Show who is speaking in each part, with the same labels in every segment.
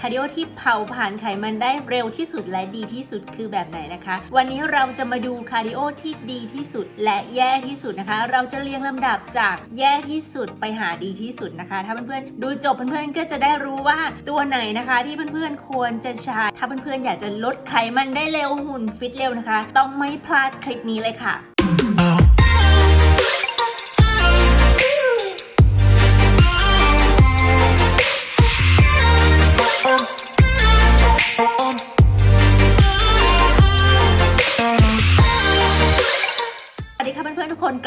Speaker 1: คาร์ดิโอที่เผาผ่านไขมันได้เร็วที่สุดและดีที่สุดคือแบบไหนนะคะ วันนี้เราจะมาดูคาร์ดิโอที่ดีที่สุดและแย่ที่สุดนะคะ เราจะเรียงลำดับจากแย่ที่สุดไปหาดีที่สุดนะคะ ถ้าเพื่อนๆดูจบเพื่อนๆก็จะได้รู้ว่าตัวไหนนะคะ ที่เพื่อนๆควรจะใช้ถ้าเพื่อนๆอยากจะลดไขมันได้เร็วหุ่นฟิตเร็วนะคะ ต้องไม่พลาดคลิปนี้เลยค่ะ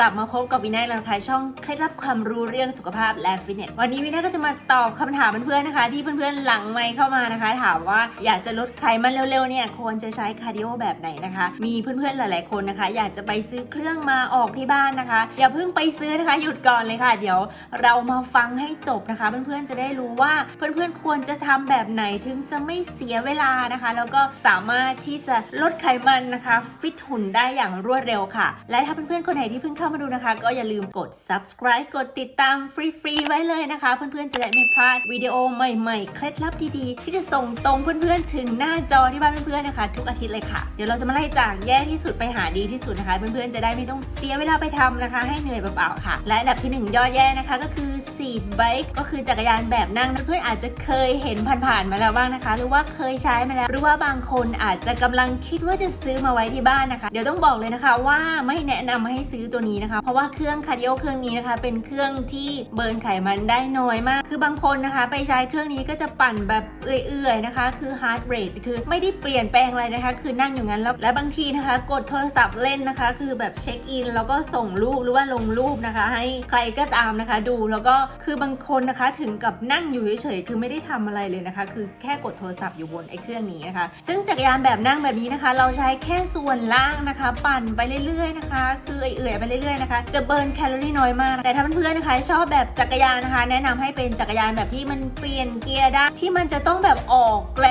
Speaker 1: กลับมาพบกับวินัยแล้วนะคะช่องเคล็ดลับความรู้เรื่องสุขภาพและฟิตเนสวันนี้วินัยก็จะมาตอบคำถามเพื่อนๆนะคะ ที่เพื่อนๆหลังไมค์เข้ามานะคะ ถามว่าอยากจะลดไขมันเร็วๆเนี่ยควรจะใช้คาร์ดิโอแบบไหนนะคะ มีเพื่อนๆหลายๆคนนะคะ อยากจะไปซื้อเครื่องมาออกที่บ้านนะคะ อย่าเพิ่งไปซื้อนะคะ หยุดก่อนเลยค่ะ เดี๋ยวเรามาฟังให้จบนะคะ เพื่อนๆจะได้รู้ว่าเพื่อนๆควรจะทำแบบไหนถึงจะไม่เสียเวลานะคะ แล้วก็สามารถที่จะลดไขมันนะคะ ฟิตหุ่นได้อย่างรวดเร็วค่ะ และถ้าเพื่อนๆคนไหนที่เพิ่งเข้ามาดูนะคะ ก็อย่าลืมกด subscribe กดติดตามฟรีๆไว้เลยนะคะ เพื่อนๆจะได้ไม่พลาดวิดีโอใหม่ๆ เคล็ดลับดีๆ ที่จะส่งตรงเพื่อนๆ ถึงหน้าจอที่บ้านเพื่อนๆนะคะ ทุกอาทิตย์เลยค่ะ เดี๋ยวเราจะมาไล่จากแย่ที่สุดไปหาดีที่สุดนะคะ เพื่อนๆจะได้ไม่ต้องเสียเวลาไปทำนะคะ ให้เหนื่อยเปล่าๆค่ะ และอันดับที่หนึ่งยอดแย่นะคะ ก็คือ seat bike ก็คือจักรยานแบบนั่งเพื่อนๆอาจจะเคยเห็นผ่านๆมาแล้วบ้างนะคะ หรือว่าเคยใช้มาแล้ว หรือว่าบางคนอาจจะกำลังคิดว่าจะซื้อมาไว้ที่บ้านนะคะ เดี๋ยวต้องบอกเลยนะคะว่าไม่แนะนำให้ซื้อตัวนี้นะคะ เพราะว่าเครื่องคาร์ดิโอเครื่องนี้นะคะ เป็นเครื่องที่เบิร์นไขมันได้น้อยมาก คือบางคนนะคะ ไปใช้เครื่องนี้ก็จะปั่นแบบเอื่อยๆนะคะ คือ heart rate คือไม่ได้เปลี่ยนแปลงอะไรนะคะ คือนั่งอยู่งั้นแล้วและบางทีนะคะ กดโทรศัพท์เล่นนะคะ คือแบบเช็คอินแล้วก็ส่งรูปหรือว่าลงรูปนะคะ ให้ใครก็ตามนะคะ ดูแล้วก็คือบางคนนะคะถึงกับนั่งอยู่เฉยๆคือไม่ได้ทำอะไรเลยนะคะ คือแค่กดโทรศัพท์อยู่บนไอ้เครื่องนี้นะคะ ซึ่งจักรยานแบบนั่งแบบนี้นะคะ เราใช้แค่ส่วนล่างนะคะ ปั่นไปเรื่อยๆนะคะ คือเอื่อยๆไปเรื่อยๆนะคะ จะเบิร์นแคลอรี่น้อยมาก แต่ถ้าเพื่อนๆนะคะชอบแบบจักรยานนะคะ แนะนำให้เป็นจักรยานแบบที่มันเปลี่ยนเกียร์ได้ที่มันจะต้องแบบออกแรงข้างบนด้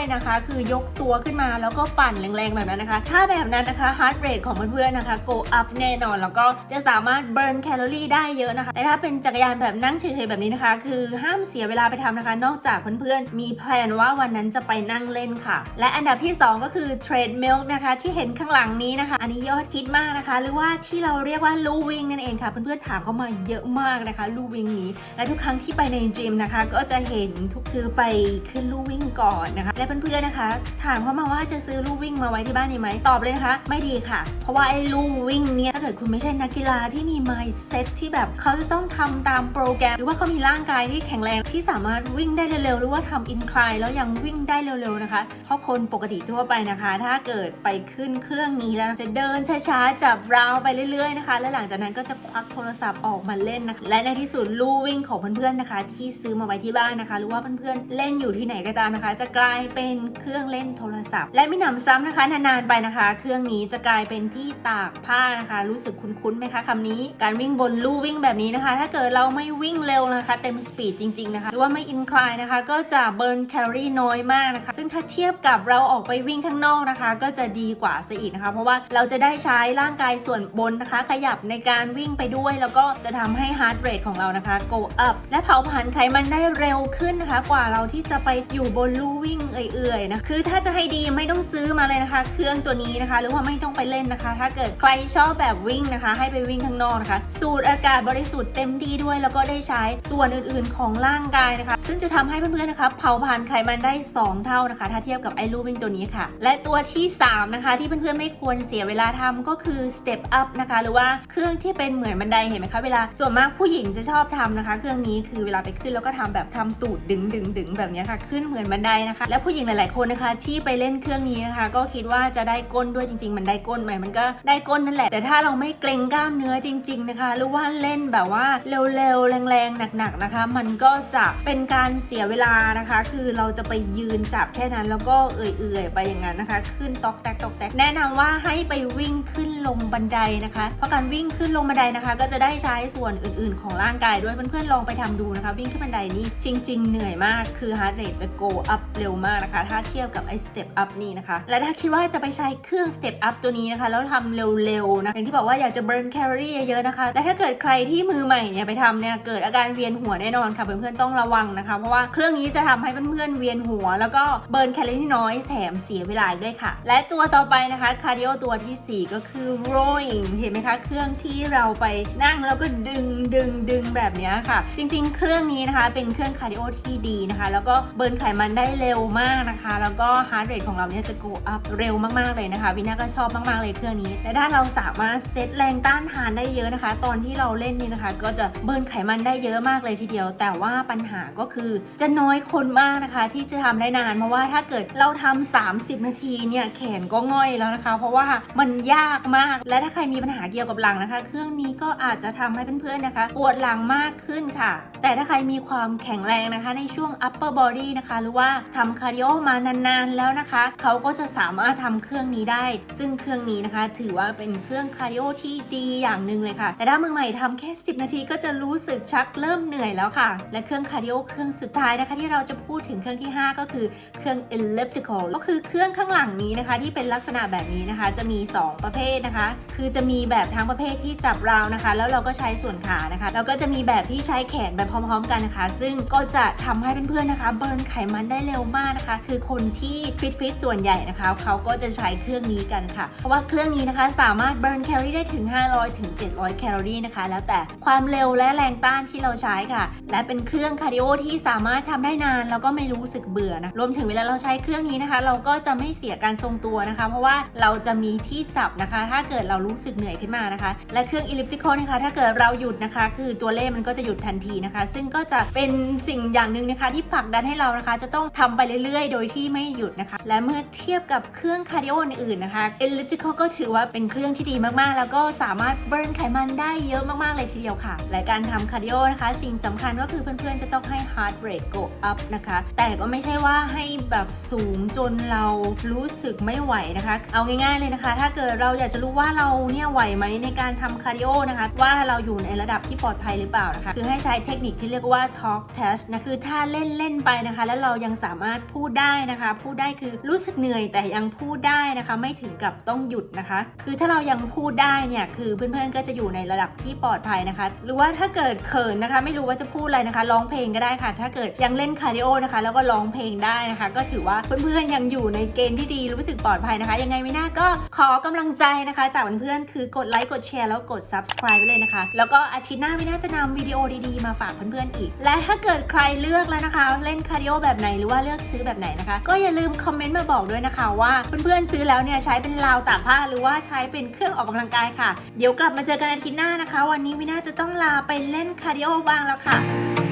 Speaker 1: วยนะคะ คือยกตัวขึ้นมาแล้วก็ปั่นแรงๆแบบนั้นนะคะ ถ้าแบบนั้นนะคะ heart rate ของเพื่อนๆนะคะ go up แน่นอน แล้วก็จะสามารถเบิร์นแคลอรี่ได้เยอะนะคะ แต่ถ้าเป็นจักรยานแบบนั่งเฉยๆแบบนี้นะคะ คือห้ามเสียเวลาไปทำนะคะ นอกจากเพื่อนๆมีแพลนว่าวันนั้นจะไปนั่งเล่นค่ะ และอันดับที่ 2 ก็คือ treadmill นะคะ ที่เห็นข้างหลังนี้นะคะ อันนี้ยอดฮิตมากนะคะ หรือว่าที่เราเรียกว่าลู่วิ่งนั่นเองค่ะ เพื่อนๆถามเข้ามาเยอะมากนะคะลู่วิ่งนี้ และทุกครั้งที่ไปในจิมนะคะ ก็จะเห็นทุกคือไปขึ้นลูวิงก่อนนะคะและเพื่อนๆนะคะ ถามเข้ามาว่าจะซื้อลู่วิ่งมาไว้ที่บ้านดีไหมตอบเลยนะคะ ไม่ดีค่ะ เพราะว่าไอ้ลู่วิ่งเนี่ยถ้าเกิดคุณไม่ใช่นักกีฬาที่มี mindset ที่แบบเขาจะต้องทำตามโปรแกรม หรือว่าเขามีร่างกายที่แข็งแรงที่สามารถวิ่งได้เร็วๆหรือว่าทำอินคลายแล้วยังวิ่งได้เร็วๆนะคะ เพราะคนปกติทั่วไปนะคะ ถ้าเกิดไปขึ้นเครื่องนี้แล้วจะเดินช้าๆจับราวไปเรื่อยๆนะคะ และหลังจากนั้นก็จะควักโทรศัพท์ออกมาเล่นนะคะและในที่สุดลู่วิ่งของเพื่อนๆนะคะ ที่ซื้อมาไว้ที่บ้านนะคะ หรือว่าเพื่อนๆเล่นอยู่ที่ไหนก็ตามนะคะ จะกลายเป็นเป็นเครื่องเล่นโทรศัพท์ และไม่หนำซ้ำนะคะ นานๆไปนะคะ เครื่องนี้จะกลายเป็นที่ตากผ้านะคะ รู้สึกคุ้นๆไหมคะคำนี้การวิ่งบนลู่วิ่งแบบนี้นะคะ ถ้าเกิดเราไม่วิ่งเร็วนะคะ เต็มสปีดจริงๆนะคะหรือว่าไม่อินคลายนะคะ ก็จะเบิร์นแคลอรี่น้อยมากนะคะ ซึ่งถ้าเทียบกับเราออกไปวิ่งข้างนอกนะคะ ก็จะดีกว่าซะอีกนะคะ เพราะว่าเราจะได้ใช้ร่างกายส่วนบนนะคะ ขยับในการวิ่งไปด้วย แล้วก็จะทำให้ heart rate ของเรานะคะ go up และเผาผลาญไขมันได้เร็วขึ้นนะคะ กว่าเราที่จะไปอยู่บนลู่วิ่งเอื่อยนะคือถ้าจะให้ดีไม่ต้องซื้อมาเลยนะคะ เครื่องตัวนี้นะคะ หรือว่าไม่ต้องไปเล่นนะคะ ถ้าเกิดใครชอบแบบวิ่งนะคะ ให้ไปวิ่งข้างนอกนะคะ สูดอากาศบริสุทธิ์เต็มที่ด้วย แล้วก็ได้ใช้ส่วนอื่นๆของร่างกายนะคะ ซึ่งจะทำให้เพื่อนๆนะคะเผาผลาญไขมันได้ 2 เท่านะคะ ถ้าเทียบกับไอ้ลูวิ่งตัวนี้ค่ะ และตัวที่ 3 นะคะ ที่เพื่อนๆไม่ควรเสียเวลาทำก็คือ step up นะคะ หรือว่าเครื่องที่เป็นเหมือนบันไดเห็นไหมคะเวลาส่วนมากผู้หญิงจะชอบทำนะคะ เครื่องนี้คือเวลาไปขึ้นแล้วก็ทำแบบทำตูดดึงดึงดึงแบบนี้ค่ะ ขึ้นเหมือนบันไดนะคะ และผู้หญิงหลาย ๆ คนนะคะ ที่ไปเล่นเครื่องนี้นะคะ ก็คิดว่าจะได้ก้นด้วยจริง ๆ มันได้ก้นไหมมันก็ได้ก้นนั่นแหละ แต่ถ้าเราไม่เกรงกล้ามเนื้อจริง ๆ นะคะ หรือว่าเล่นแบบว่าเร็ว ๆ แรง ๆ หนัก ๆ นะคะ มันก็จะเป็นการเสียเวลานะคะ คือเราจะไปยืนจับแค่นั้นแล้วก็เอื่อย ๆ ไปอย่างนั้นนะคะ ขึ้นตอกแตกตอกแตกแนะนำว่าให้ไปวิ่งขึ้นลงบันไดนะคะ เพราะการวิ่งขึ้นลงบันไดนะคะ ก็จะได้ใช้ส่วนอื่น ๆ ของร่างกายด้วยเพื่อน ๆ ลองไปทำดูนะคะ วิ่งขึ้นบันไดนี่จริง ๆ เหนื่อยมากคือ heart rate จะ go up เร็วมากนะคะถ้าเทียบกับไอ้ step up นี่นะคะ และถ้าคิดว่าจะไปใช้เครื่อง step up ตัวนี้นะคะ แล้วทำเร็วๆนะ อย่างที่บอกว่าอยากจะ burn calorie เยอะๆนะคะ และถ้าเกิดใครที่มือใหม่เนี่ยไปทำเนี่ย เกิดอาการเวียนหัวแน่นอนค่ะ เพื่อนๆต้องระวังนะคะ เพราะว่าเครื่องนี้จะทำให้เพื่อนๆเวียนหัว แล้วก็เบิร์นแคลอรี่น้อยแถมเสียเวลาด้วยค่ะ และตัวต่อไปนะคะ คาร์ดิโอตัวทีสี่ 4 ก็คือ rowing เห็นไหมคะ เครื่องที่เราไปนั่งแล้วก็ดึงดึงดึงแบบนี้ค่ะ จริงๆ เครื่องนี้นะคะเป็นเครื่องคาร์ดิโอที่ดีนะคะ แล้วก็เบิร์นไขมันได้เร็วมากนะคะ แล้วก็ heart rate ของเราเนี่ยจะ go up เร็วมากๆเลยนะคะวินาก็ชอบมากๆเลยเครื่องนี้และด้านเราสามารถเซตแรงต้านทานได้เยอะนะคะ ตอนที่เราเล่นนี่นะคะ ก็จะเบิร์นไขมันได้เยอะมากเลยทีเดียว แต่ว่าปัญหาก็คือจะน้อยคนมากนะคะ ที่จะทำได้นานเพราะว่าถ้าเกิดเราทำ30 นาทีเนี่ยแขนก็ง่อยแล้วนะคะ เพราะว่ามันยากมากและถ้าใครมีปัญหาเกี่ยวกับหลังนะคะ เครื่องนี้ก็อาจจะทำให้เพื่อนๆนะคะปวดหลังมากขึ้นค่ะ แต่ถ้าใครมีความแข็งแรงนะคะ ในช่วง upper body นะคะ หรือว่าทำคาร์ดิโอมานานๆแล้วนะคะ เขาก็จะสามารถทำเครื่องนี้ได้ ซึ่งเครื่องนี้นะคะ ถือว่าเป็นเครื่องคาร์ดิโอที่ดีอย่างหนึ่งเลยค่ะ แต่ถ้ามือใหม่ทำแค่ 10 นาทีก็จะรู้สึกชักเริ่มเหนื่อยแล้วค่ะ และเครื่องคาร์ดิโอเครื่องสุดท้ายนะคะ ที่เราจะพูดถึงเครื่องที่ 5 ก็คือเครื่อง elliptical ก็คือเครื่องข้างหลังนี้นะคะ ที่เป็นลักษณะแบบนี้นะคะ จะมี 2 ประเภทนะคะ คือจะมีแบบทั้งประเภทที่จับราวนะคะ แล้วเราก็ใช้ส่วนขานะคะ แล้วก็จะมีแบบที่ใช้แขนแบบพร้อม ๆ กันนะคะ ซึ่งก็จะทำให้เพื่อนๆนะคะ เบิร์นไขมันได้เร็วมากนะคะคือคนที่ฟิตฟิตส่วนใหญ่นะคะเขาก็จะใช้เครื่องนี้กันค่ะ เพราะว่าเครื่องนี้นะคะสามารถเบิร์นแคลอรี่ได้ถึง 500ถึง700 แคลอรี่นะคะ แล้วแต่ความเร็วและแรงต้านที่เราใช้ค่ะ และเป็นเครื่องคาร์ดิโอที่สามารถทำได้นานแล้วก็ไม่รู้สึกเบื่อนะรวมถึงเวลาเราใช้เครื่องนี้นะคะ เราก็จะไม่เสียการทรงตัวนะคะ เพราะว่าเราจะมีที่จับนะคะ ถ้าเกิดเรารู้สึกเหนื่อยขึ้นมานะคะ และเครื่อง elliptical นะคะ ถ้าเกิดเราหยุดนะคะ คือตัวเลขมันก็จะหยุดทันทีนะคะ ซึ่งก็จะเป็นสิ่งอย่างหนึ่งนะคะที่ผลักดันให้เรานะคะ จะต้องทำไปเรื่อยๆ โดยที่ไม่หยุดนะคะ และเมื่อเทียบกับเครื่องคาร์ดิโออื่นๆนะคะ elliptical ก็ถือว่าเป็นเครื่องที่ดีมากๆ แล้วก็สามารถเบิร์นไขมันได้เยอะมากๆ เลยทีเดียวค่ะ และการทำคาร์ดิโอนะคะ สิ่งสำคัญก็คือเพื่อนๆ จะต้องให้ heart rate go up นะคะ แต่ก็ไม่ใช่ว่าให้แบบสูงจนเรารู้สึกไม่ไหวนะคะ เอาง่ายๆเลยนะคะ ถ้าเกิดเราอยากจะรู้ว่าเราเนี่ยไหวไหมในการทำคาร์ดิโอนะคะ ว่าเราอยู่ในระดับที่ปลอดภัยหรือเปล่านะคะ คือให้ใช้เทคนิคที่เรียกว่า talk test นะคือถ้าเล่นเล่นๆไปนะคะ แล้วเรายังสามารถพูดได้นะคะ พูดได้คือรู้สึกเหนื่อยแต่ยังพูดได้นะคะ ไม่ถึงกับต้องหยุดนะคะ คือถ้าเรายังพูดได้เนี่ยคือเพื่อนๆก็จะอยู่ในระดับที่ปลอดภัยนะคะ หรือว่าถ้าเกิดเขินนะคะ ไม่รู้ว่าจะพูดอะไรนะคะร้องเพลงก็ได้ค่ะ ถ้าเกิดยังเล่นคาร์ดิโอนะคะ แล้วก็ร้องเพลงได้นะคะ ก็ถือว่าเพื่อนๆยังอยู่ในเกณฑ์ที่ดีรู้สึกปลอดภัยนะคะ ยังไงไม่น่าก็ขอกำลังใจนะคะ จากเพื่อนๆคือกดไลค์กดแชร์แล้วกด subscribe ไว้เลยนะคะ แล้วก็อาทิตย์หน้าวิน่าจะนำวิดีโอดีๆมาฝากเพื่อนๆอีก และถ้าเกิดใครเลือกแล้วนะคะ เล่นคาร์ดิโอแบบไหนหรือว่าเลือกซื้อแบบไหนนะคะ ก็อย่าลืมคอมเมนต์มาบอกด้วยนะคะว่าเพื่อนๆซื้อแล้วเนี่ยใช้เป็นราวตากผ้าหรือว่าใช้เป็นเครื่องออกกำลังกายค่ะ เดี๋ยวกลับมาเจอกันอาทิตย์หน้านะคะ วันนี้วิน่าจะต้องลาไปเล่นคาร์ดิโอบ้างแล้วค่ะ